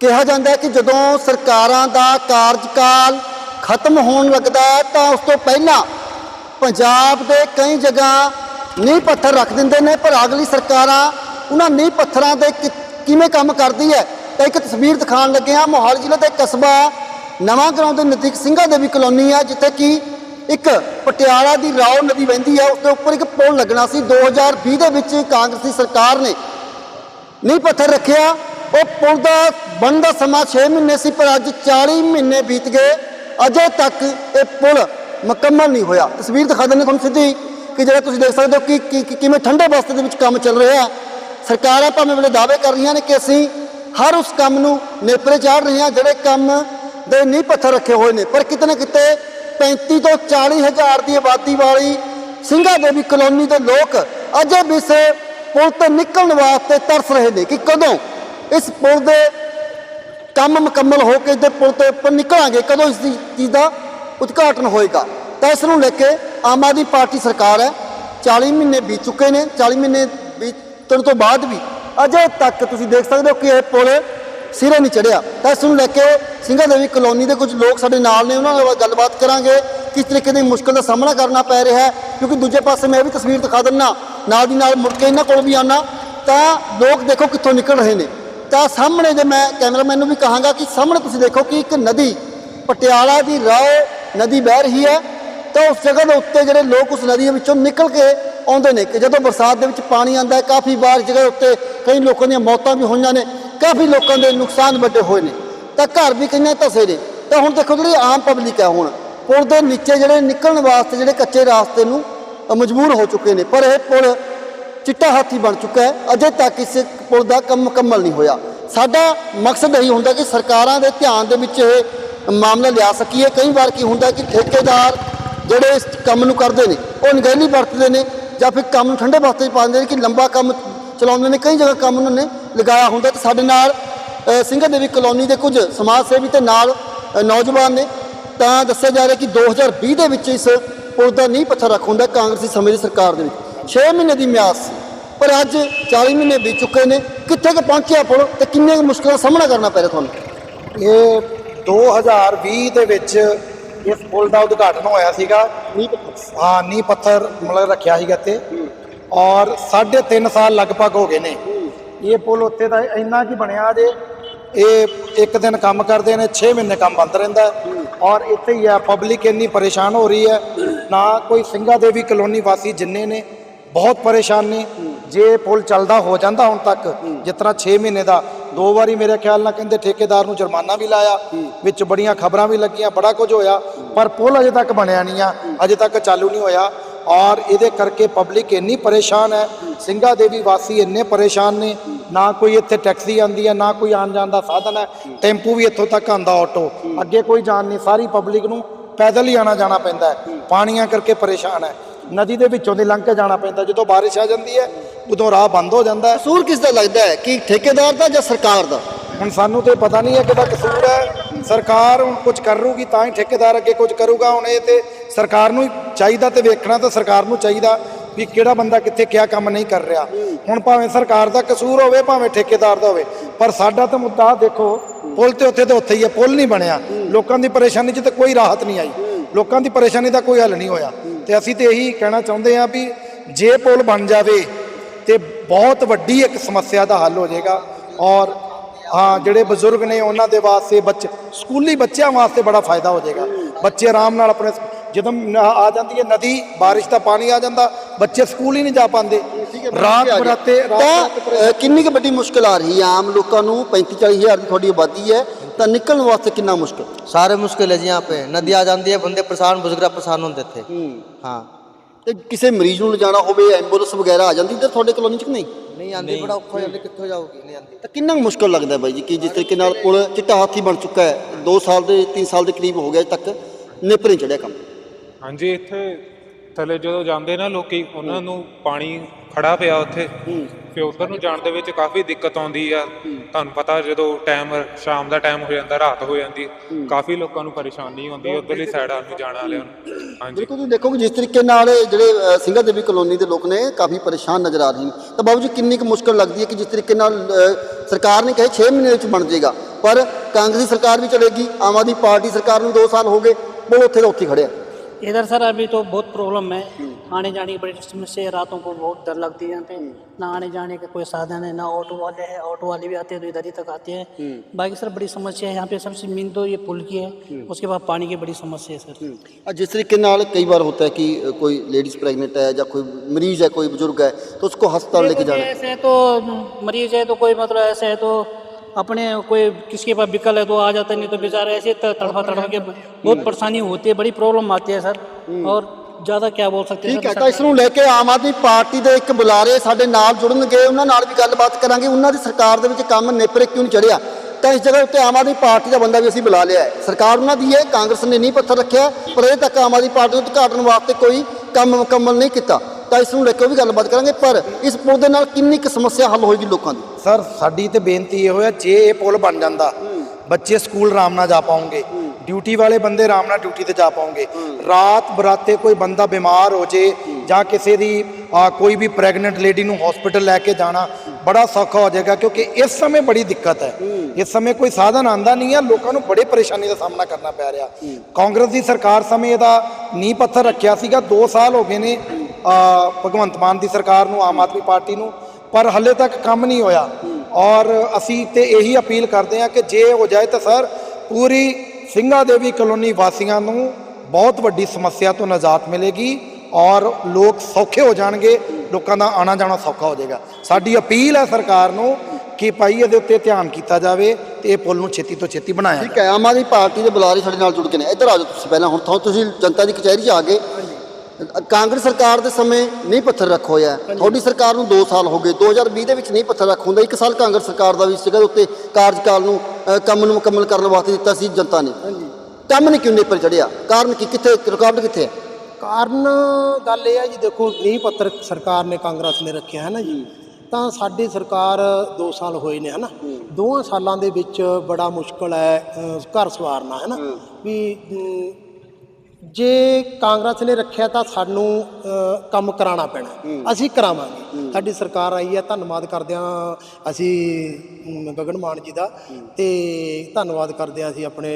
ਕਿਹਾ ਜਾਂਦਾ ਹੈ ਕਿ ਜਦੋਂ ਸਰਕਾਰਾਂ ਦਾ ਕਾਰਜਕਾਲ ਖਤਮ ਹੋਣ ਲੱਗਦਾ ਹੈ ਤਾਂ ਉਸ ਤੋਂ ਪਹਿਲਾਂ ਪੰਜਾਬ ਦੇ ਕਈ ਜਗ੍ਹਾ ਨੀਂਹ ਪੱਥਰ ਰੱਖ ਦਿੰਦੇ ਨੇ, ਪਰ ਅਗਲੀ ਸਰਕਾਰਾਂ ਉਹਨਾਂ ਨੀਂਹ ਪੱਥਰਾਂ ਦੇ ਕਿ- ਕਿਵੇਂ ਕੰਮ ਕਰਦੀ ਹੈ? ਤਾਂ ਇੱਕ ਤਸਵੀਰ ਦਿਖਾਉਣ ਲੱਗੇ ਹਾਂ। ਮੋਹਾਲੀ ਜ਼ਿਲ੍ਹੇ ਦੇ ਕਸਬਾ ਨਵਾਂ ਗਰਾਉਂ ਦੇ ਨਜ਼ਦੀਕ ਸਿੰਘਾਂ ਦੇਵੀ ਕਲੋਨੀ ਹੈ ਜਿੱਥੇ ਕਿ ਇੱਕ ਪਟਿਆਲਾ ਦੀ ਰਾਓ ਨਦੀ ਵਹਿੰਦੀ ਹੈ ਉਸ ਦੇ ਉੱਪਰ ਇੱਕ ਪੁਲ ਲੱਗਣਾ ਸੀ। 2020 ਦੇ ਵਿੱਚ ਕਾਂਗਰਸੀ ਸਰਕਾਰ ਨੇ ਨੀਂਹ ਪੱਥਰ ਰੱਖਿਆ। ਉਹ ਪੁਲ ਦਾ ਬਣਦਾ ਸਮਾਂ 6 ਮਹੀਨੇ ਸੀ, ਪਰ ਅੱਜ 40 ਮਹੀਨੇ ਬੀਤ ਗਏ। ਅਜੇ ਤੱਕ ਇਹ ਪੁਲ ਮੁਕੰਮਲ ਨਹੀਂ ਹੋਇਆ। ਤਸਵੀਰ ਦਿਖਾ ਦਿੰਦੇ ਤੁਹਾਨੂੰ ਸਿੱਧੀ ਕਿ ਜਿਹੜਾ ਤੁਸੀਂ ਦੇਖ ਸਕਦੇ ਹੋ ਕਿ ਕਿਵੇਂ ਠੰਡੇ ਬਸਤੇ ਦੇ ਵਿੱਚ ਕੰਮ ਚੱਲ ਰਿਹਾ ਸਰਕਾਰਾਂ ਭਾਵੇਂ ਵੇਲੇ ਦਾਅਵੇ ਕਰ ਰਹੀਆਂ ਨੇ ਕਿ ਅਸੀਂ ਹਰ ਉਸ ਕੰਮ ਨੂੰ ਨੇਪਰੇ ਚਾੜ ਰਹੇ ਹਾਂ, ਜਿਹੜੇ ਕੰਮ ਦੇ ਨੀਂਹ ਪੱਥਰ ਰੱਖੇ ਹੋਏ ਨੇ। ਪਰ ਕਿਤੇ ਨਾ ਕਿਤੇ 35 ਤੋਂ 40 ਹਜ਼ਾਰ ਦੀ ਆਬਾਦੀ ਵਾਲੀ ਸਿੰਘਾਂ ਦੇਵੀ ਕਲੋਨੀ ਦੇ ਲੋਕ ਅਜੇ ਵੀ ਇਸ ਪੁਲ ਤੋਂ ਨਿਕਲਣ ਵਾਸਤੇ ਤਰਸ ਰਹੇ ਨੇ ਕਿ ਕਦੋਂ ਇਸ ਪੁਲ ਦੇ ਕੰਮ ਮੁਕੰਮਲ ਹੋ ਕੇ ਇਹਦੇ ਪੁਲ ਤੇ ਉੱਪਰ ਨਿਕਲਾਂਗੇ, ਕਦੋਂ ਇਸ ਦੀ ਚੀਜ਼ ਦਾ ਉਦਘਾਟਨ ਹੋਏਗਾ? ਤਾਂ ਇਸ ਨੂੰ ਲੈ ਕੇ ਆਮ ਆਦਮੀ ਪਾਰਟੀ ਸਰਕਾਰ ਹੈ 40 ਮਹੀਨੇ ਬੀਤ ਚੁੱਕੇ ਨੇ 40 ਮਹੀਨੇ ਬੀਤਣ ਤੋਂ ਬਾਅਦ ਵੀ ਅਜੇ ਤੱਕ ਤੁਸੀਂ ਦੇਖ ਸਕਦੇ ਹੋ ਕਿ ਇਹ ਪੁਲ ਸਿਰੇ ਨਹੀਂ ਚੜਿਆ। ਤਾਂ ਇਸ ਨੂੰ ਲੈ ਕੇ ਸਿੰਘਾਂ ਦੇਵੀ ਕਲੋਨੀ ਦੇ ਕੁਝ ਲੋਕ ਸਾਡੇ ਨਾਲ ਨੇ, ਉਹਨਾਂ ਨਾਲ ਗੱਲਬਾਤ ਕਰਾਂਗੇ, ਕਿਸ ਤਰੀਕੇ ਦੀ ਮੁਸ਼ਕਲ ਦਾ ਸਾਹਮਣਾ ਕਰਨਾ ਪੈ ਰਿਹਾ ਹੈ, ਕਿਉਂਕਿ ਦੂਜੇ ਪਾਸੇ ਮੈਂ ਇਹ ਵੀ ਤਸਵੀਰ ਦਿਖਾ ਦਿੰਨਾ ਨਾਲ ਦੀ ਨਾਲ ਮੁੜ ਕੇ ਇਹਨਾਂ ਕੋਲ ਵੀ ਆਨਾ ਤਾਂ ਲੋਕ ਦੇਖੋ ਕਿੱਥੋਂ ਨਿਕਲ ਰਹੇ ਨੇ। ਤਾਂ ਸਾਹਮਣੇ ਜੇ ਮੈਂ ਕੈਮਰਾਮੈਨ ਨੂੰ ਵੀ ਕਹਾਂਗਾ ਕਿ ਸਾਹਮਣੇ ਤੁਸੀਂ ਦੇਖੋ ਕਿ ਇੱਕ ਨਦੀ, ਪਟਿਆਲਾ ਦੀ ਰਾਓ ਨਦੀ ਬਹਿ ਰਹੀ ਹੈ, ਤਾਂ ਉਸ ਜਗ੍ਹਾ ਦੇ ਉੱਤੇ ਜਿਹੜੇ ਲੋਕ ਉਸ ਨਦੀ ਦੇ ਵਿੱਚੋਂ ਨਿਕਲ ਕੇ ਆਉਂਦੇ ਨੇ, ਕਿ ਜਦੋਂ ਬਰਸਾਤ ਦੇ ਵਿੱਚ ਪਾਣੀ ਆਉਂਦਾ ਹੈ, ਕਾਫੀ ਵਾਰ ਜਗ੍ਹਾ ਉੱਤੇ ਕਈ ਲੋਕਾਂ ਦੀਆਂ ਮੌਤਾਂ ਵੀ ਹੋਈਆਂ ਨੇ, ਕਾਫੀ ਲੋਕਾਂ ਦੇ ਨੁਕਸਾਨ ਵੱਡੇ ਹੋਏ ਨੇ, ਤਾਂ ਘਰ ਵੀ ਕਈਆਂ ਧਸੇ ਨੇ, ਤਾਂ ਹੁਣ ਦੇਖੋ ਜਿਹੜੀ ਆਮ ਪਬਲਿਕ ਹੈ ਹੁਣ, ਪੁਲ ਦੇ ਨੀਚੇ ਜਿਹੜੇ ਨਿਕਲਣ ਵਾਸਤੇ, ਜਿਹੜੇ ਕੱਚੇ ਰਾਸਤੇ ਨੂੰ ਮਜਬੂਰ ਹੋ ਚੁੱਕੇ ਨੇ, ਪਰ ਇਹ ਪੁਲ ਚਿੱਟਾ ਹਾਥੀ ਬਣ ਚੁੱਕਾ ਹੈ। ਅਜੇ ਤੱਕ ਇਸ ਪੁਲ ਦਾ ਕੰਮ ਮੁਕੰਮਲ ਨਹੀਂ ਹੋਇਆ। ਸਾਡਾ ਮਕਸਦ ਇਹੀ ਹੁੰਦਾ ਕਿ ਸਰਕਾਰਾਂ ਦੇ ਧਿਆਨ ਦੇ ਵਿੱਚ ਇਹ ਮਾਮਲਾ ਲਿਆ ਸਕੀਏ। ਕਈ ਵਾਰ ਕੀ ਹੁੰਦਾ ਕਿ ਠੇਕੇਦਾਰ ਜਿਹੜੇ ਇਸ ਕੰਮ ਨੂੰ ਕਰਦੇ ਨੇ ਉਹ ਅਣਗਹਿਲੀ ਵਰਤਦੇ ਨੇ ਜਾਂ ਫਿਰ ਕੰਮ ਨੂੰ ਠੰਡੇ ਵਾਸਤੇ ਪਾਉਂਦੇ ਨੇ ਕਿ ਲੰਬਾ ਕੰਮ ਚਲਾਉਂਦੇ ਨੇ। ਕਈ ਜਗ੍ਹਾ ਕੰਮ ਉਹਨਾਂ ਨੇ ਲਗਾਇਆ ਹੁੰਦਾ ਤੇ ਸਾਡੇ ਨਾਲ ਅ, ਸਿੰਘਾਂ ਦੇਵੀ ਕਲੋਨੀ ਦੇ ਕੁਝ ਸਮਾਜ ਸੇਵੀ ਤੇ ਨਾਲ ਨੌਜਵਾਨ ਨੇ। ਤਾਂ ਦੱਸਿਆ ਜਾ ਰਿਹਾ ਕਿ 2020 ਦੇ ਵਿੱਚ ਇਸ ਪੁਲ ਦਾ ਨੀਂਹ ਪੱਥਰ ਰੱਖ ਹੁੰਦਾ ਕਾਂਗਰਸੀ ਸਮੇਂ ਦੀ ਸਰਕਾਰ ਦੇ ਵਿੱਚ। 6 ਮਹੀਨੇ ਦੀ ਮਿਆਦ ਸੀ। ਪਰ ਅੱਜ 40 ਮਹੀਨੇ ਬੀਤ ਚੁੱਕੇ ਨੇ। ਕਿੱਥੇ ਕੁ ਪਹੁੰਚਿਆ ਪੁਲ ਤੇ ਕਿੰਨੀਆਂ ਕੁ ਮੁਸ਼ਕਲਾਂ ਦਾ ਸਾਹਮਣਾ ਕਰਨਾ ਪੈ ਰਿਹਾ ਤੁਹਾਨੂੰ? ਇਹ 2020 ਦੇ ਵਿੱਚ ਇਸ ਪੁਲ ਦਾ ਉਦਘਾਟਨ ਹੋਇਆ ਸੀਗਾ। ਨੀਂਹ ਪੱਥਰ। ਹਾਂ ਨੀ ਪੱਥਰ ਮਤਲਬ ਰੱਖਿਆ ਸੀਗਾ ਇੱਥੇ। ਔਰ 3.5 ਸਾਲ ਲਗਭਗ ਹੋ ਗਏ ਨੇ। ਇਹ ਪੁਲ ਉੱਤੇ ਦਾ ਇੰਨਾ ਕੀ ਬਣਿਆ ਜੇ? ਇਹ ਇੱਕ ਦਿਨ ਕੰਮ ਕਰਦੇ ਨੇ 6 ਮਹੀਨੇ ਕੰਮ ਬੰਦ ਰਹਿੰਦਾ। ਔਰ ਇੱਥੇ ਹੀ ਆ ਪਬਲਿਕ ਇੰਨੀ ਪਰੇਸ਼ਾਨ ਹੋ ਰਹੀ ਹੈ। ਨਾ ਕੋਈ ਸਿੰਘਾ ਦੇਵੀ ਕਲੋਨੀ ਵਾਸੀ ਜਿੰਨੇ ਨੇ ਬਹੁਤ ਪਰੇਸ਼ਾਨ ਨੇ। ਜੇ ਪੁਲ ਚੱਲਦਾ ਹੋ ਜਾਂਦਾ ਹੁਣ ਤੱਕ, ਜਿਸ ਤਰ੍ਹਾਂ 6 ਮਹੀਨੇ ਦਾ, ਦੋ ਵਾਰੀ ਮੇਰੇ ਖਿਆਲ ਨਾਲ ਕਹਿੰਦੇ ਠੇਕੇਦਾਰ ਨੂੰ ਜੁਰਮਾਨਾ ਵੀ ਲਾਇਆ, ਵਿੱਚ ਬੜੀਆਂ ਖਬਰਾਂ ਵੀ ਲੱਗੀਆਂ, ਬੜਾ ਕੁਝ ਹੋਇਆ, ਪਰ ਪੁਲ ਅਜੇ ਤੱਕ ਬਣਿਆ ਨਹੀਂ ਆ, ਅਜੇ ਤੱਕ ਚਾਲੂ ਨਹੀਂ ਹੋਇਆ। ਔਰ ਇਹਦੇ ਕਰਕੇ ਪਬਲਿਕ ਇੰਨੀ ਪਰੇਸ਼ਾਨ ਹੈ, ਸਿੰਘਾ ਦੇਵੀ ਵਾਸੀ ਇੰਨੇ ਪਰੇਸ਼ਾਨ ਨੇ, ਨਾ ਕੋਈ ਇੱਥੇ ਟੈਕਸੀ ਆਂਦੀ ਹੈ, ਨਾ ਕੋਈ ਆਉਣ ਜਾਣ ਦਾ ਸਾਧਨ ਹੈ, ਟੈਂਪੂ ਵੀ ਇੱਥੋਂ ਤੱਕ ਆਂਦਾ ਆਟੋ ਅੱਗੇ ਕੋਈ ਜਾਣ ਨਹੀਂ, ਸਾਰੀ ਪਬਲਿਕ ਨੂੰ ਪੈਦਲ ਹੀ ਆਣਾ ਜਾਣਾ ਪੈਂਦਾ ਪਾਣੀਆਂ ਕਰਕੇ ਪਰੇਸ਼ਾਨ ਹੈ। ਨਦੀ ਦੇ ਵਿੱਚੋਂ ਦੀ ਲੰਘ ਕੇ ਜਾਣਾ ਪੈਂਦਾ ਜਦੋਂ ਬਾਰਿਸ਼ ਆ ਜਾਂਦੀ ਹੈ ਉਦੋਂ ਰਾਹ ਬੰਦ ਹੋ ਜਾਂਦਾ ਹੈ। ਕਸੂਰ ਕਿਸ ਦਾ ਲੱਗਦਾ ਹੈ? ਕਿ ਠੇਕੇਦਾਰ ਦਾ ਜਾਂ ਸਰਕਾਰ ਦਾ? ਹੁਣ ਸਾਨੂੰ ਤੇ ਪਤਾ ਨਹੀਂ ਹੈ ਕਿਹਦਾ ਕਸੂਰ ਹੈ। ਸਰਕਾਰ ਹੁਣ ਕੁਝ ਕਰੂਗੀ ਤਾਂ ਹੀ ਠੇਕੇਦਾਰ ਅੱਗੇ ਕੁਝ ਕਰੂਗਾ। ਹੁਣ ਇਹ ਤੇ ਸਰਕਾਰ ਨੂੰ ਹੀ ਚਾਹੀਦਾ ਤੇ ਵੇਖਣਾ ਤਾਂ ਸਰਕਾਰ ਨੂੰ ਚਾਹੀਦਾ ਵੀ ਕਿਹੜਾ ਬੰਦਾ ਕਿੱਥੇ ਕਿਆ ਕੰਮ ਨਹੀਂ ਕਰ ਰਿਹਾ। ਹੁਣ ਭਾਵੇਂ ਸਰਕਾਰ ਦਾ ਕਸੂਰ ਹੋਵੇ ਭਾਵੇਂ ਠੇਕੇਦਾਰ ਦਾ ਹੋਵੇ ਪਰ ਸਾਡਾ ਤਾਂ ਮੁੱਦਾ ਦੇਖੋ ਪੁਲ ਤੇ ਉੱਥੇ ਤੇ ਉੱਥੇ ਹੀ ਹੈ ਪੁਲ ਨਹੀਂ ਬਣਿਆ। ਲੋਕਾਂ ਦੀ ਪਰੇਸ਼ਾਨੀ 'ਚ ਤਾਂ ਕੋਈ ਰਾਹਤ ਨਹੀਂ ਆਈ। ਲੋਕਾਂ ਦੀ ਪਰੇਸ਼ਾਨੀ ਦਾ ਕੋਈ ਹੱਲ ਨਹੀਂ ਹੋਇਆ। ਤੇ ਅਸੀਂ ਤੇ ਇਹੀ ਕਹਿਣਾ ਚਾਹੁੰਦੇ ਹਾਂ ਵੀ ਜੇ ਪੁਲ ਬਣ ਜਾਵੇ ਤੇ ਬਹੁਤ ਵੱਡੀ ਇੱਕ ਸਮੱਸਿਆ ਦਾ ਹੱਲ ਹੋ ਜਾਏਗਾ। ਔਰ ਹਾਂ ਜਿਹੜੇ ਬਜ਼ੁਰਗ ਨੇ ਉਹਨਾਂ ਦੇ ਵਾਸਤੇ ਬੱਚੇ ਸਕੂਲੀ ਬੱਚਿਆਂ ਵਾਸਤੇ ਬੜਾ ਫਾਇਦਾ ਹੋ ਜਾਏਗਾ। ਬੱਚੇ ਆਰਾਮ ਨਾਲ ਆਪਣੇ ਜਦੋਂ ਆ ਜਾਂਦੀ ਹੈ ਨਦੀ ਬਾਰਿਸ਼ ਦਾ ਪਾਣੀ ਆ ਜਾਂਦਾ ਬੱਚੇ ਸਕੂਲ ਹੀ ਨਹੀਂ ਜਾ ਪਾਉਂਦੇ। ਰਾਤ ਬਰਾਤੇ ਤਾਂ ਕਿੰਨੀ ਕੁ ਵੱਡੀ ਮੁਸ਼ਕਲ ਆ ਰਹੀ ਹੈ ਆਮ ਲੋਕਾਂ ਨੂੰ? 35 40 ਹਜ਼ਾਰ ਦੀ ਤੁਹਾਡੀ ਆਬਾਦੀ ਹੈ। ਤਾਂ ਨਿਕਲਣ ਵਾਸਤੇ ਕਿੰਨਾ ਮੁਸ਼ਕਲ? ਸਾਰੇ ਮੁਸ਼ਕਿਲ ਹੈ ਜੀ ਯਹਾਂ ਪੇ। ਨਦੀਆਂ ਜਾਂਦੀ ਹੈ ਬੰਦੇ ਪਰੇਸ਼ਾਨ ਬਜ਼ੁਰਗਾ ਪਰੇਸ਼ਾਨ ਹੁੰਦੇ ਇੱਥੇ ਹਾਂ। ਤੇ ਕਿਸੇ ਮਰੀਜ਼ ਨੂੰ ਲਿਜਾਣਾ ਹੋਵੇ ਐਂਬੂਲੈਂਸ ਵਗੈਰਾ ਆ ਜਾਂਦੀ ਤੇ ਤੁਹਾਡੇ ਕਲੋਨੀ ਚ ਨਹੀਂ? ਨਹੀਂ ਆਂਦੀ ਬੜਾ ਔਖਾ ਜਾਂਦੇ ਕਿੱਥੋਂ ਜਾਊਗੀ ਨਹੀਂ ਆਂਦੀ। ਤਾਂ ਕਿੰਨਾ ਮੁਸ਼ਕਲ ਲੱਗਦਾ ਬਾਈ ਜੀ ਕਿ ਜਿਸ ਤਰੀਕੇ ਨਾਲ ਪੁਲ ਚਿੱਟਾ ਹਾਥੀ ਬਣ ਚੁੱਕਾ ਹੈ 2 ਸਾਲ ਦੇ 3 ਸਾਲ ਦੇ ਕਰੀਬ ਹੋ ਗਿਆ ਅਜੇ ਤੱਕ ਨੇਪਰੇ ਚੜਿਆ ਕੰਮ। ਹਾਂਜੀ ਇੱਥੇ ਥੱਲੇ ਜਦੋਂ ਜਾਂਦੇ ਨਾ ਲੋਕੀ ਉਹਨਾਂ ਨੂੰ ਪਾਣੀ ਖੜਾ ਪਿਆ ਉੱਥੇ। ਫਿਰ ਉਧਰ ਨੂੰ ਜਾਣ ਦੇ ਵਿੱਚ ਕਾਫੀ ਦਿੱਕਤ ਆਉਂਦੀ ਆ। ਤੁਹਾਨੂੰ ਪਤਾ ਜਦੋਂ ਟਾਈਮ ਸ਼ਾਮ ਦਾ ਟਾਈਮ ਹੋ ਜਾਂਦਾ ਰਾਤ ਹੋ ਜਾਂਦੀ ਕਾਫੀ ਲੋਕਾਂ ਨੂੰ ਪਰੇਸ਼ਾਨੀ ਹੁੰਦੀ ਉਧਰਲੀ ਸਾਈਡ ਨੂੰ ਜਾਣ ਵਾਲਿਆਂ ਨੂੰ। ਹਾਂਜੀ। ਬਿਲਕੁਲ ਤੁਸੀਂ ਦੇਖੋ ਕਿ ਜਿਸ ਤਰੀਕੇ ਨਾਲ ਜਿਹੜੇ ਸਿੰਘਾਂ ਦੇਵੀ ਕਲੋਨੀ ਦੇ ਲੋਕ ਨੇ ਕਾਫੀ ਪਰੇਸ਼ਾਨ ਨਜ਼ਰ ਆ ਰਹੇ ਨੇ। ਤਾਂ ਬਾਬੂ ਜੀ ਕਿੰਨੀ ਕੁ ਮੁਸ਼ਕਲ ਲੱਗਦੀ ਹੈ ਕਿ ਜਿਸ ਤਰੀਕੇ ਨਾਲ ਸਰਕਾਰ ਨੇ ਕਹੇ 6 ਮਹੀਨੇ ਵਿੱਚ ਬਣ ਜਾਏਗਾ। ਪਰ ਕਾਂਗਰਸੀ ਸਰਕਾਰ ਵੀ ਚਲੇਗੀ ਆਮ ਆਦਮੀ ਪਾਰਟੀ ਸਰਕਾਰ ਨੂੰ 2 ਸਾਲ ਹੋ ਗਏ ਉਹ ਉੱਥੇ ਦਾ ਉੱਥੇ ਖੜਿਆ इधर सर अभी तो बहुत प्रॉब्लम है। आने जाने की बड़ी समस्या है रातों को बहुत डर लगती है यहाँ पे। ना आने जाने का कोई साधन है ना ऑटो वाले हैं ऑटो वाले भी आते हैं तो इधर ही तक आते हैं। बाकी सर बड़ी समस्या है यहाँ पे। सबसे मेन तो ये पुल की है। उसके बाद पानी की बड़ी समस्या है सर। जिस तरीके नाल कई बार होता है कि कोई लेडीज़ प्रेगनेंट है या कोई मरीज़ है कोई बुज़ुर्ग है तो उसको अस्पताल लेके देखो जी, जाना। ऐसे तो मरीज़ है तो कोई मतलब ऐसे है तो अपने कोई किसी के पास विकल है तो आ जाता है नहीं तो बेचारा ऐसे त- तड़फा तड़फा के बहुत परेशानी होती है बड़ी प्रॉब्लम आती है सर और ज़्यादा क्या बोल सकते हैं ਠੀਕ ਹੈ सर, ਤਾਂ ਇਸ ਨੂੰ ਲੈ ਕੇ ਆਮ ਆਦਮੀ ਪਾਰਟੀ ਦੇ ਇੱਕ ਬੁਲਾਰੇ ਸਾਡੇ ਨਾਲ ਜੁੜਨਗੇ ਉਹਨਾਂ ਨਾਲ ਵੀ ਗੱਲਬਾਤ ਕਰਾਂਗੇ ਉਹਨਾਂ ਦੀ ਸਰਕਾਰ ਦੇ ਵਿੱਚ ਕੰਮ ਨੇਪਰੇ ਕਿਉਂ ਨਹੀਂ ਚੜਿਆ ਤਾਂ ਇਸ ਜਗ੍ਹਾ ਉੱਤੇ ਆਮ ਆਦਮੀ ਪਾਰਟੀ ਦਾ ਬੰਦਾ ਵੀ ਅਸੀਂ ਬੁਲਾ ਲਿਆ ਹੈ ਸਰਕਾਰ ਉਹਨਾਂ ਦੀ ਹੈ ਕਾਂਗਰਸ ਨੇ ਨਹੀਂ ਪੱਥਰ ਰੱਖਿਆ ਪਰ ਅਜੇ ਤੱਕ ਆਮ ਆਦਮੀ ਪਾਰਟੀ ਨੂੰ ਉਦਘਾਟਨ ਵਾਸਤੇ ਕੋਈ ਕੰਮ ਮੁਕੰਮਲ ਨਹੀਂ ਕੀਤਾ ਤਾਂ ਇਸ ਨੂੰ ਲੈ ਕੇ ਉਹ ਵੀ ਗੱਲਬਾਤ ਕਰਾਂਗੇ ਪਰ ਇਸ ਪੁਲ ਦੇ ਨਾਲ ਕਿੰਨੀ ਕੁ ਸਮੱਸਿਆ ਹੱਲ ਹੋਏਗੀ ਲੋਕਾਂ ਦੀ? ਸਰ ਸਾਡੀ ਤੇ ਬੇਨਤੀ ਇਹ ਹੋਇਆ ਜੇ ਇਹ ਪੁਲ ਬਣ ਜਾਂਦਾ ਬੱਚੇ ਸਕੂਲ ਆਰਾਮ ਨਾਲ ਜਾ ਪਾਉਂਗੇ ਡਿਊਟੀ ਵਾਲੇ ਬੰਦੇ ਆਰਾਮ ਨਾਲ ਡਿਊਟੀ ਤੇ ਜਾ ਪਾਉਂਗੇ। ਰਾਤ ਬਰਾਤੇ ਕੋਈ ਬੰਦਾ ਬਿਮਾਰ ਹੋ ਜੇ ਜਾਂ ਕਿਸੇ ਦੀ ਕੋਈ ਵੀ ਪ੍ਰੈਗਨੈਂਟ ਲੇਡੀ ਨੂੰ ਹਸਪੀਟਲ ਲੈ ਕੇ ਜਾਣਾ ਬੜਾ ਸੌਖਾ ਹੋ ਜਾਏਗਾ ਕਿਉਂਕਿ ਇਸ ਸਮੇਂ ਬੜੀ ਦਿੱਕਤ ਹੈ। ਇਸ ਸਮੇਂ ਕੋਈ ਸਾਧਨ ਆਂਦਾ ਨਹੀਂ ਹੈ ਲੋਕਾਂ ਨੂੰ ਬੜੇ ਪਰੇਸ਼ਾਨੀ ਦਾ ਸਾਹਮਣਾ ਕਰਨਾ ਪੈ ਰਿਹਾ। ਕਾਂਗਰਸ ਦੀ ਸਰਕਾਰ ਸਮੇਂ ਇਹਦਾ ਨੀਂਹ ਪੱਥਰ ਰੱਖਿਆ ਸੀਗਾ 2 ਸਾਲ ਹੋ ਗਏ ਨੇ ਭਗਵੰਤ ਮਾਨ ਦੀ ਸਰਕਾਰ ਨੂੰ ਆਮ ਆਦਮੀ ਪਾਰਟੀ ਨੂੰ ਪਰ ਹੱਲੇ ਤੱਕ ਕੰਮ ਨਹੀਂ ਹੋਇਆ। ਔਰ ਅਸੀਂ ਤੇ ਇਹੀ ਅਪੀਲ ਕਰਦੇ ਹਾਂ ਕਿ ਜੇ ਹੋ ਜਾਏ ਤਾਂ ਸਰ ਪੂਰੀ ਸਿੰਘਾ ਦੇਵੀ ਕਲੋਨੀ ਵਾਸੀਆਂ ਨੂੰ ਬਹੁਤ ਵੱਡੀ ਸਮੱਸਿਆ ਤੋਂ ਨਿਜਾਤ ਮਿਲੇਗੀ। ਔਰ ਲੋਕ ਸੌਖੇ ਹੋ ਜਾਣਗੇ ਲੋਕਾਂ ਦਾ ਆਣਾ ਜਾਣਾ ਸੌਖਾ ਹੋ ਜਾਏਗਾ। ਸਾਡੀ ਅਪੀਲ ਹੈ ਸਰਕਾਰ ਨੂੰ ਕਿ ਭਾਈ ਇਹਦੇ ਉੱਤੇ ਧਿਆਨ ਕੀਤਾ ਜਾਵੇ ਤੇ ਇਹ ਪੁਲ ਨੂੰ ਛੇਤੀ ਤੋਂ ਛੇਤੀ ਬਣਾਇਆ ਠੀਕ ਹੈ ਆਮ ਆਦਮੀ ਪਾਰਟੀ ਦੇ ਬੁਲਾਰੇ ਸਾਡੇ ਨਾਲ ਜੁੜ ਗਏ ਨੇ। ਇੱਧਰ ਆ ਜਾਓ ਤੁਸੀਂ ਪਹਿਲਾਂ ਹੁਣ ਤਾਂ ਤੁਸੀਂ ਜਨਤਾ ਦੀ ਕਚਹਿਰੀ 'ਚ ਆ ਗਏ। ਕਾਂਗਰਸ ਸਰਕਾਰ ਦੇ ਸਮੇਂ ਨਹੀਂ ਪੱਥਰ ਰੱਖ ਹੋਇਆ ਤੁਹਾਡੀ ਸਰਕਾਰ ਨੂੰ 2 ਸਾਲ ਹੋ ਗਏ। 2020 ਦੇ ਵਿੱਚ ਨਹੀਂ ਪੱਥਰ ਰੱਖ ਹੁੰਦਾ। 1 ਸਾਲ ਕਾਂਗਰਸ ਸਰਕਾਰ ਦਾ ਵੀ ਦੇ ਉੱਤੇ ਕਾਰਜਕਾਲ ਨੂੰ ਕੰਮ ਨੂੰ ਮੁਕੰਮਲ ਕਰਨ ਵਾਸਤੇ ਦਿੱਤਾ ਸੀ ਜਨਤਾ ਨੇ। ਕੰਮ ਨਹੀਂ ਕਿਉਂ ਨੇਪਰ ਚੜਿਆ ਕਾਰਨ ਕੀ? ਕਿੱਥੇ? ਰੁਕਾਵਟ ਕਿੱਥੇ? ਹੈ ਕਾਰਨ ਗੱਲ ਇਹ ਹੈ ਜੀ ਦੇਖੋ ਨੀਂਹ ਪੱਤਰ ਸਰਕਾਰ ਨੇ ਕਾਂਗਰਸ ਨੇ ਰੱਖਿਆ ਹੈ ਨਾ ਜੀ? ਤਾਂ ਸਾਡੀ ਸਰਕਾਰ 2 ਸਾਲ ਹੋਏ ਨੇ ਹਨਾ ਦੋਹਾਂ ਸਾਲਾਂ ਦੇ ਵਿੱਚ ਬੜਾ ਮੁਸ਼ਕਲ ਹੈ ਘਰ ਸਵਾਰਨਾ ਹੈ ਨਾ? ਵੀ ਜੇ ਕਾਂਗਰਸ ਨੇ ਰੱਖਿਆ ਤਾਂ ਸਾਨੂੰ ਕੰਮ ਕਰਾਉਣਾ ਪੈਣਾ। ਅਸੀਂ ਕਰਾਵਾਂਗੇ। ਸਾਡੀ ਸਰਕਾਰ ਆਈ ਹੈ ਧੰਨਵਾਦ ਕਰਦੇ ਹਾਂ ਅਸੀਂ ਗਗਨ ਮਾਨ ਜੀ ਦਾ ਤੇ ਧੰਨਵਾਦ ਕਰਦੇ ਹਾਂ ਅਸੀਂ ਆਪਣੇ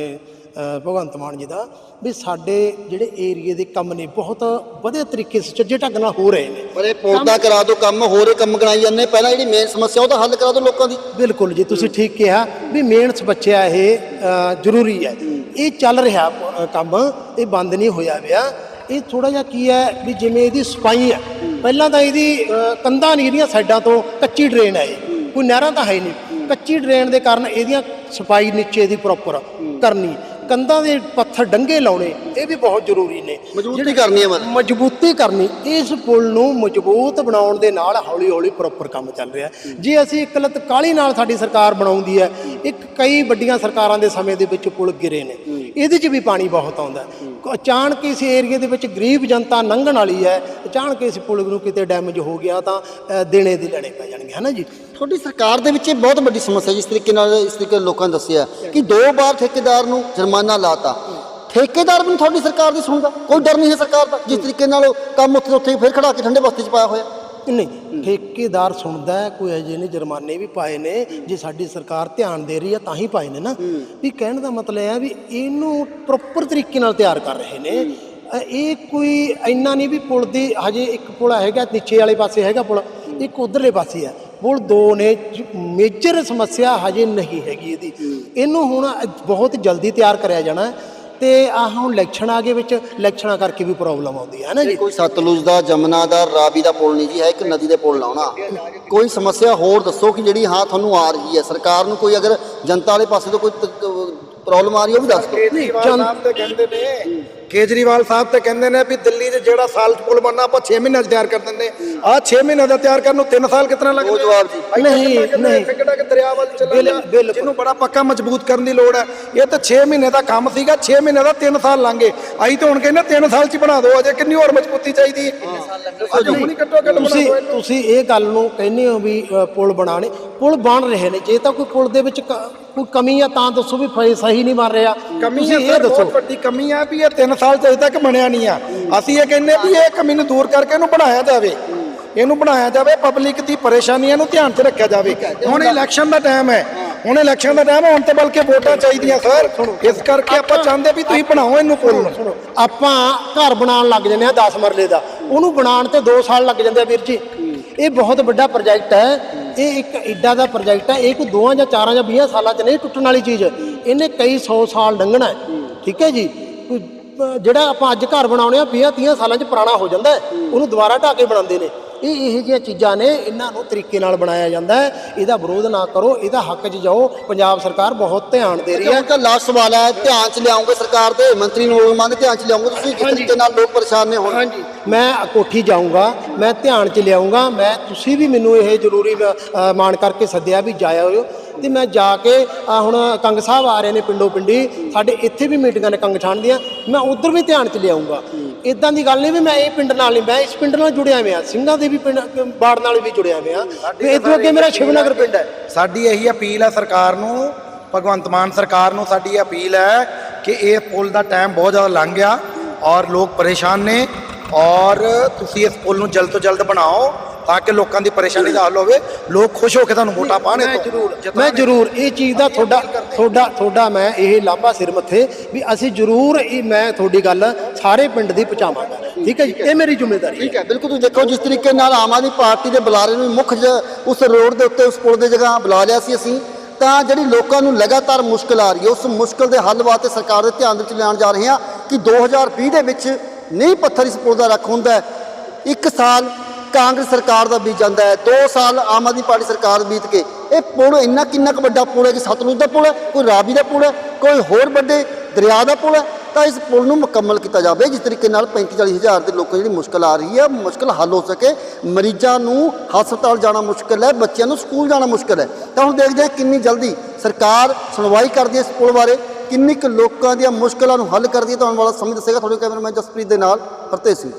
ਭਗਵੰਤ ਮਾਨ ਜੀ ਦਾ ਵੀ ਸਾਡੇ ਜਿਹੜੇ ਏਰੀਏ ਦੇ ਕੰਮ ਨੇ ਬਹੁਤ ਵਧੀਆ ਤਰੀਕੇ ਸੇ ਚੱਜੇ ਢੰਗ ਨਾਲ ਹੋ ਰਹੇ ਨੇ। ਪਰ ਇਹ ਪੁਲ ਦਾ ਕਰਾ ਦਿਓ ਕੰਮ ਹੋਰ ਕੰਮ ਕਰਾਈ ਜਾਂਦੇ ਪਹਿਲਾਂ ਜਿਹੜੀ ਮੇਨ ਸਮੱਸਿਆ ਉਹਦਾ ਹੱਲ ਕਰਾ ਦਿਓ ਲੋਕਾਂ ਦੀ। ਬਿਲਕੁਲ ਜੀ ਤੁਸੀਂ ਠੀਕ ਕਿਹਾ ਵੀ ਮੇਨਸ ਬੱਚਿਆ ਇਹ ਜ਼ਰੂਰੀ ਹੈ। ਇਹ ਚੱਲ ਰਿਹਾ ਕੰਮ ਇਹ ਬੰਦ ਨਹੀਂ ਹੋਇਆ ਵਿਆ ਇਹ ਥੋੜਾ ਜਿਹਾ ਕੀ ਹੈ ਵੀ ਜਿਵੇਂ ਇਹਦੀ ਸਫ਼ਾਈ ਹੈ ਪਹਿਲਾਂ ਤਾਂ ਇਹਦੀ ਕੰਧਾਂ ਨਹੀਂ ਇਹਦੀਆਂ ਸਾਈਡਾਂ ਤੋਂ ਕੱਚੀ ਡਰੇਨ ਹੈ ਕੋਈ ਨਹਿਰਾਂ ਤਾਂ ਹੈ ਨਹੀਂ। ਕੱਚੀ ਡਰੇਨ ਦੇ ਕਾਰਨ ਇਹਦੀਆਂ ਸਫ਼ਾਈ ਨੀਚੇ ਦੀ ਪ੍ਰੋਪਰ ਕਰਨੀ। ਕੰਧਾਂ ਦੇ ਪੱਥਰ ਡੰਗੇ ਲਾਉਣੇ ਇਹ ਵੀ ਬਹੁਤ ਜ਼ਰੂਰੀ ਨੇ। ਮਜ਼ਬੂਤੀ ਕਰਨੀ ਹੈ ਮਤਲਬ ਮਜ਼ਬੂਤੀ ਕਰਨੀ ਇਸ ਪੁਲ ਨੂੰ ਮਜ਼ਬੂਤ ਬਣਾਉਣ ਦੇ ਨਾਲ ਹੌਲੀ ਹੌਲੀ ਪ੍ਰੋਪਰ ਕੰਮ ਚੱਲ ਰਿਹਾ। ਜੇ ਅਸੀਂ ਇੱਕ ਲੱਤ ਕਾਲੀ ਨਾਲ ਸਾਡੀ ਸਰਕਾਰ ਬਣਾਉਂਦੀ ਹੈ ਇੱਕ ਕਈ ਵੱਡੀਆਂ ਸਰਕਾਰਾਂ ਦੇ ਸਮੇਂ ਦੇ ਵਿੱਚ ਪੁਲ ਗਿਰੇ ਨੇ। ਇਹਦੇ 'ਚ ਵੀ ਪਾਣੀ ਬਹੁਤ ਆਉਂਦਾ। ਅਚਾਨਕ ਇਸ ਏਰੀਏ ਦੇ ਵਿੱਚ ਗਰੀਬ ਜਨਤਾ ਲੰਘਣ ਵਾਲੀ ਹੈ ਅਚਾਨਕ ਇਸ ਪੁਲ ਨੂੰ ਕਿਤੇ ਡੈਮੇਜ ਹੋ ਗਿਆ ਤਾਂ ਦੇਣੇ ਦੀ ਲੈਣੇ ਪੈ ਜਾਣਗੇ ਹਨਾ ਜੀ? ਤੁਹਾਡੀ ਸਰਕਾਰ ਦੇ ਵਿੱਚ ਇਹ ਬਹੁਤ ਵੱਡੀ ਸਮੱਸਿਆ ਜਿਸ ਤਰੀਕੇ ਨਾਲ ਇਸ ਤਰੀਕੇ ਲੋਕਾਂ ਨੇ ਦੱਸਿਆ ਕਿ ਦੋ ਵਾਰ ਠੇਕੇਦਾਰ ਨੂੰ ਜੁਰਮਾਨਾ ਲਾਤਾ। ਠੇਕੇਦਾਰ ਵੀ ਨੀ ਤੁਹਾਡੀ ਸਰਕਾਰ ਦੀ ਸੁਣਦਾ ਕੋਈ ਡਰ ਨਹੀਂ ਹੈ ਸਰਕਾਰ ਦਾ ਜਿਸ ਤਰੀਕੇ ਨਾਲ ਉਹ ਕੰਮ ਉੱਥੇ ਉੱਥੇ ਫਿਰ ਖੜਾ ਕੇ ਠੰਡੇ ਬਸਤੇ 'ਚ ਪਾਇਆ ਹੋਇਆ। ਨਹੀਂ ਠੇਕੇਦਾਰ ਸੁਣਦਾ ਹੈ ਕੋਈ ਅਜੇ ਨੇ ਜੁਰਮਾਨੇ ਵੀ ਪਾਏ ਨੇ ਜੇ ਸਾਡੀ ਸਰਕਾਰ ਧਿਆਨ ਦੇ ਰਹੀ ਹੈ ਤਾਂ ਹੀ ਪਾਏ ਨੇ ਨਾ। ਵੀ ਕਹਿਣ ਦਾ ਮਤਲਬ ਇਹ ਹੈ ਵੀ ਇਹਨੂੰ ਪ੍ਰੋਪਰ ਤਰੀਕੇ ਨਾਲ ਤਿਆਰ ਕਰ ਰਹੇ ਨੇ। ਅ, ਇਹ ਕੋਈ ਇੰਨਾ ਨਹੀਂ ਵੀ ਪੁਲ ਦੀ ਹਜੇ ਇੱਕ ਪੁਲ ਹੈਗਾ ਨੀਚੇ ਵਾਲੇ ਪਾਸੇ ਹੈਗਾ ਪੁਲ ਇੱਕ ਉਧਰਲੇ ਪਾਸੇ ਹੈ। ਪੁਲ ਦੋ ਨੇ ਮੇਜਰ ਸਮੱਸਿਆ ਹਜੇ ਨਹੀਂ ਹੈਗੀ ਇਹਦੀ। ਇਹਨੂੰ ਹੁਣ ਬਹੁਤ ਜਲਦੀ ਤਿਆਰ ਕਰਿਆ ਜਾਣਾ ਤੇ ਆਹ ਹੁਣ ਇਲੈਕਸ਼ਨ ਆ ਗਏ ਵਿੱਚ ਇਲੈਕਸ਼ਨਾਂ ਕਰਕੇ ਵੀ ਪ੍ਰੋਬਲਮ ਆਉਂਦੀ ਹੈ ਨਾ ਜੀ? ਕੋਈ ਸਤਲੁਜ ਦਾ ਜਮਨਾ ਦਾ ਰਾਵੀ ਦਾ ਪੁਲ ਨਹੀਂ ਜੀ ਹੈ ਇੱਕ ਨਦੀ ਦੇ ਪੁਲ ਲਾਉਣਾ। ਕੋਈ ਸਮੱਸਿਆ ਹੋਰ ਦੱਸੋ ਕਿ ਜਿਹੜੀ ਹਾਂ ਤੁਹਾਨੂੰ ਆ ਰਹੀ ਹੈ। ਸਰਕਾਰ ਨੂੰ ਕੋਈ ਅਗਰ ਜਨਤਾ ਵਾਲੇ ਪਾਸੇ ਤੋਂ ਕੋਈ ਪ੍ਰੋਬਲਮ ਆ ਰਹੀ ਹੈ ਉਹ ਵੀ ਦੱਸ ਦਿਓ। ਕੇਜਰੀਵਾਲ ਸਾਹਿਬ ਤੇ ਕਹਿੰਦੇ ਨੇ ਕੇਜਰੀਵਾਲ ਸਾਹਿਬ ਤੇ ਕਹਿੰਦੇ ਨੇ ਵੀ ਦਿੱਲੀ ਜਿਹੜਾ ਸਾਲ 'ਚ ਪੁਲ ਬਣਨਾ ਆਪਾਂ 6 ਮਹੀਨਿਆਂ 'ਚ ਤਿਆਰ ਕਰ ਦਿੰਦੇ ਆ 6 ਮਹੀਨਿਆਂ ਦਾ ਤਿਆਰ ਕਰਨ ਨੂੰ 3 ਸਾਲ ਕਿਤਨਾ ਲੱਗਦਾ ਉਹ ਜਵਾਬ ਜੀ। ਨਹੀਂ, ਨਹੀਂ। ਕਿਹੜਾ ਕਿ ਦਰਿਆ ਵੱਲ ਚੱਲਣ। ਜਿਹਨੂੰ ਬੜਾ ਪੱਕਾ ਮਜ਼ਬੂਤ ਕਰਨ ਦੀ ਲੋੜ ਹੈ ਇਹ ਤਾਂ 6 ਮਹੀਨੇ ਦਾ ਕੰਮ ਸੀਗਾ 6 ਮਹੀਨੇ ਦਾ 3 ਸਾਲ ਲੰਘੇ ਅਸੀਂ ਤਾਂ ਹੁਣ ਕਹਿੰਦੇ 3 ਸਾਲ 'ਚ ਬਣਾ ਦਿਓ ਅਜੇ ਕਿੰਨੀ ਹੋਰ ਮਜ਼ਬੂਤੀ ਚਾਹੀਦੀ ਤੁਸੀਂ। ਤੁਸੀਂ ਇਹ ਗੱਲ ਨੂੰ ਕਹਿੰਦੇ ਹੋ ਵੀ ਪੁਲ ਬਣਾਣੇ ਪੁਲ ਬਣ ਰਹੇ ਨੇ। ਜੇ ਤਾਂ ਕੋਈ ਪੁਲ ਦੇ ਵਿੱਚ ਕ- ਕੋਈ ਕਮੀ ਆ ਤਾਂ ਦੱਸੋ ਵੀ ਫੇ ਸਹੀ ਨਹੀਂ ਬਣ ਰਿਹਾ। ਕਮੀ ਤੁਸੀਂ ਹੈ ਇਹ ਸਰ ਦੱਸੋ। ਬਹੁਤ ਵੱਡੀ ਕਮੀ ਹੈ ਵੀ ਇਹ 3 ਸਾਲ ਤੋਂ ਅਜੇ ਤੱਕ ਬਣਿਆ ਨਹੀਂ ਆ। ਅਸੀਂ ਇਹ ਕਹਿੰਦੇ ਵੀ ਇਹ ਕਮੀ ਨੂੰ ਦੂਰ ਕਰਕੇ ਇਹਨੂੰ ਬਣਾਇਆ ਜਾਵੇ। ਇਹਨੂੰ ਬਣਾਇਆ ਜਾਵੇ ਪਬਲਿਕ ਦੀ ਪਰੇਸ਼ਾਨੀਆਂ ਨੂੰ ਧਿਆਨ 'ਚ ਰੱਖਿਆ ਜਾਵੇ। ਹੁਣ ਇਲੈਕਸ਼ਨ ਦਾ ਟਾਈਮ ਹੈ। ਹੁਣ ਇਲੈਕਸ਼ਨ ਦਾ ਟਾਈਮ ਹੁਣ ਤੇ ਬਲਕਿ ਵੋਟਾਂ ਚਾਹੀਦੀਆਂ ਸਰ। ਇਸ ਕਰਕੇ ਆਪਾਂ ਚਾਹੁੰਦੇ ਵੀ ਤੁਸੀਂ ਬਣਾਓ ਇਹਨੂੰ ਪੁੱਲ। ਆਪਾਂ ਘਰ ਬਣਾਉਣ ਲੱਗ ਜਾਂਦੇ ਆ 10 ਮਰਲੇ ਦਾ। ਉਹਨੂੰ ਬਣਾਉਣ ਤੇ 2 ਸਾਲ ਲੱਗ ਜਾਂਦੇ ਆ ਵੀਰ ਜੀ। ਇਹ ਬਹੁਤ ਵੱਡਾ ਪ੍ਰੋਜੈਕਟ ਹੈ। ਇਹ ਇੱਕ ਏਡਾ ਦਾ ਪ੍ਰੋਜੈਕਟ ਹੈ ਇਹ ਕੋਈ ਦੋਆਂ ਜਾਂ ਚਾਰਾਂ ਜਾਂ 20 ਸਾਲਾਂ 'ਚ ਨਹੀਂ ਟੁੱਟਣ ਵਾਲੀ ਚੀਜ਼। ਇਹਨੇ ਕਈ 100 ਸਾਲ ਲੰਘਣਾ ਠੀਕ ਹੈ ਜੀ? ਕੋਈ, ਜਿਹੜਾ ਆਪਾਂ ਅੱਜ ਘਰ ਬਣਾਉਣੇ ਆ 20 30 ਸਾਲਾਂ 'ਚ ਪੁਰਾਣਾ ਹੋ ਜਾਂਦਾ ਉਹਨੂੰ ਦੁਬਾਰਾ ਢਾਹ ਕੇ ਬਣਾਉਂਦੇ ਨੇ। ਇਹ ਇਹੋ ਜਿਹੀਆਂ ਚੀਜ਼ਾਂ ਨੇ ਇਹਨਾਂ ਨੂੰ ਤਰੀਕੇ ਨਾਲ ਬਣਾਇਆ ਜਾਂਦਾ ਹੈ। ਇਹਦਾ ਵਿਰੋਧ ਨਾ ਕਰੋ ਇਹਦਾ ਹੱਕ 'ਚ ਜਾਓ। ਪੰਜਾਬ ਸਰਕਾਰ ਬਹੁਤ ਧਿਆਨ ਦੇ ਰਹੀ ਹੈ। ਤਾਂ ਲਾਸਟ ਸਵਾਲ ਹੈ ਧਿਆਨ ਚ ਲਿਆਉਂਗੇ ਸਰਕਾਰ ਦੇ? ਮੰਤਰੀ ਨੋਲਮਾਨ ਦੇ ਧਿਆਨ ਚ ਲਿਆਉਂਗੇ ਤੁਸੀਂ? ਕਿਸ ਤਰੀਕੇ ਨਾਲ ਲੋਕ ਪਰੇਸ਼ਾਨ ਨੇ ਹੁਣ? ਹਾਂਜੀ। ਮੈਂ ਕੋਠੀ ਜਾਊਂਗਾ ਮੈਂ ਧਿਆਨ ਚ ਲਿਆਉਂਗਾ ਮੈਂ ਤੁਸੀਂ ਵੀ ਮੈਨੂੰ ਇਹ ਜ਼ਰੂਰੀ ਮਾਣ ਕਰਕੇ ਸੱਦਿਆ ਵੀ ਜਾਇਆ ਹੋਇਓ। ਤੇ ਮੈਂ ਜਾ ਕੇ ਆਹ ਹੁਣ ਕੰਗ ਸਾਹਿਬ ਆ ਰਹੇ ਨੇ ਪਿੰਡੋ ਪਿੰਡੀ ਸਾਡੇ ਇੱਥੇ ਵੀ ਮੀਟਿੰਗਾਂ ਨੇ ਕੰਗ ਛਾਣ ਦੀਆਂ ਮੈਂ ਉਧਰ ਵੀ ਧਿਆਨ ਚ ਲਿਆਉਂਗਾ ਇਦਾਂ ਦੀ ਗੱਲ ਨਹੀਂ ਵੀ ਮੈਂ ਇਹ ਪਿੰਡ ਨਾਲ ਨਹੀਂ ਮੈਂ ਇਸ ਪਿੰਡ ਨਾਲ ਜੁੜਿਆ ਹੋਇਆ ਸਿੰਘਾਂ ਦੇ ਵੀ ਪਿੰਡ ਬਾੜ ਨਾਲ ਵੀ ਜੁੜਿਆ ਹੋਇਆ। ਤੇ ਇਦੋਂ ਅੱਗੇ ਮੇਰਾ ਸ਼ਿਵਨਗਰ ਪਿੰਡ ਹੈ। ਸਾਡੀ ਇਹੀ ਅਪੀਲ ਹੈ ਸਰਕਾਰ ਨੂੰ ਭਗਵੰਤ ਮਾਨ ਸਰਕਾਰ ਨੂੰ ਸਾਡੀ ਅਪੀਲ ਹੈ ਕਿ ਇਹ ਪੁਲ ਦਾ ਟਾਈਮ ਬਹੁਤ ਜ਼ਿਆਦਾ ਲੰਘ ਗਿਆ ਔਰ ਲੋਕ ਪਰੇਸ਼ਾਨ ਨੇ ਔਰ ਤੁਸੀਂ ਇਸ ਪੁਲ ਨੂੰ ਜਲਦ ਤੋਂ ਜਲਦ ਬਣਾਓ। ਤਾਂ ਕਿ ਲੋਕਾਂ ਦੀ ਪਰੇਸ਼ਾਨੀ ਦਾ ਹੱਲ ਹੋਵੇ ਲੋਕ ਖੁਸ਼ ਹੋ ਕੇ ਤੁਹਾਨੂੰ ਵੋਟਾਂ ਪਾਣ ਮੈਂ ਜ਼ਰੂਰ ਮੈਂ ਜ਼ਰੂਰ ਇਹ ਚੀਜ਼ ਦਾ ਤੁਹਾਡਾ ਤੁਹਾਡਾ ਤੁਹਾਡਾ ਮੈਂ ਇਹ ਲਾਂਭਾ ਸਿਰ ਮੱਥੇ ਵੀ ਅਸੀਂ ਜ਼ਰੂਰ ਇਹ ਮੈਂ ਤੁਹਾਡੀ ਗੱਲ ਸਾਰੇ ਪਿੰਡ ਦੀ ਪਹੁੰਚਾਵਾਂਗਾ। ਠੀਕ ਹੈ ਜੀ? ਇਹ ਮੇਰੀ ਜ਼ਿੰਮੇਵਾਰੀ ਹੈ। ਠੀਕ ਹੈ ਬਿਲਕੁਲ ਤੁਸੀਂ ਦੇਖੋ ਜਿਸ ਤਰੀਕੇ ਨਾਲ ਆਮ ਆਦਮੀ ਪਾਰਟੀ ਦੇ ਬੁਲਾਰੇ ਨੂੰ ਮੁੱਖ ਜ- ਉਸ ਰੋਡ ਦੇ ਉੱਤੇ ਉਸ ਪੁਲ ਦੇ ਜਗ੍ਹਾ ਬੁਲਾ ਲਿਆ ਸੀ ਅਸੀਂ ਤਾਂ ਜਿਹੜੀ ਲੋਕਾਂ ਨੂੰ ਲਗਾਤਾਰ ਮੁਸ਼ਕਲ ਆ ਰਹੀ ਹੈ ਉਸ ਮੁਸ਼ਕਲ ਦੇ ਹੱਲ ਵਾਸਤੇ ਸਰਕਾਰ ਦੇ ਧਿਆਨ ਦੇ ਵਿੱਚ ਲਿਆਉਣ ਜਾ ਰਹੇ ਹਾਂ ਕਿ 2020 ਦੇ ਵਿੱਚ ਨਹੀਂ ਪੱਥਰ ਇਸ ਪੁਲ ਦਾ ਰੱਖ ਹੁੰਦਾ ਇੱਕ ਸਾਲ ਕਾਂਗਰਸ ਸਰਕਾਰ ਦਾ ਬੀਤ ਜਾਂਦਾ ਹੈ। 2 ਸਾਲ ਆਮ ਆਦਮੀ ਪਾਰਟੀ ਸਰਕਾਰ ਬੀਤ ਕੇ ਇਹ ਪੁਲ ਇੰਨਾ ਕਿੰਨਾ ਕੁ ਵੱਡਾ ਪੁਲ ਹੈ ਕਿ ਸਤਲੁਜ ਦਾ ਪੁਲ ਹੈ, ਕੋਈ ਰਾਵੀ ਦਾ ਪੁਲ ਹੈ, ਕੋਈ ਹੋਰ ਵੱਡੇ ਦਰਿਆ ਦਾ ਪੁਲ ਹੈ, ਤਾਂ ਇਸ ਪੁਲ ਨੂੰ ਮੁਕੰਮਲ ਕੀਤਾ ਜਾਵੇ, ਜਿਸ ਤਰੀਕੇ ਨਾਲ 35 40 ਹਜ਼ਾਰ ਦੇ ਲੋਕਾਂ ਜਿਹੜੀ ਮੁਸ਼ਕਲ ਆ ਰਹੀ ਹੈ, ਮੁਸ਼ਕਲ ਹੱਲ ਹੋ ਸਕੇ। ਮਰੀਜ਼ਾਂ ਨੂੰ ਹਸਪਤਾਲ ਜਾਣਾ ਮੁਸ਼ਕਲ ਹੈ, ਬੱਚਿਆਂ ਨੂੰ ਸਕੂਲ ਜਾਣਾ ਮੁਸ਼ਕਲ ਹੈ। ਤਾਂ ਹੁਣ ਦੇਖਦੇ ਹਾਂ ਕਿੰਨੀ ਜਲਦੀ ਸਰਕਾਰ ਸੁਣਵਾਈ ਕਰਦੀ ਹੈ ਇਸ ਪੁਲ ਬਾਰੇ, ਕਿੰਨੇ ਕੁ ਲੋਕਾਂ ਦੀਆਂ ਮੁਸ਼ਕਲਾਂ ਨੂੰ ਹੱਲ ਕਰਦੀ ਹੈ ਤਾਂ ਆਉਣ ਵਾਲਾ ਸਮਾਂ ਦੱਸੇਗਾ। ਤੁਹਾਡੇ ਕੈਮਰਾਮੈਨ ਜਸਪ੍ਰੀਤ ਦੇ ਨਾਲ ਹਰਤੇਜ ਸਿੰਘ।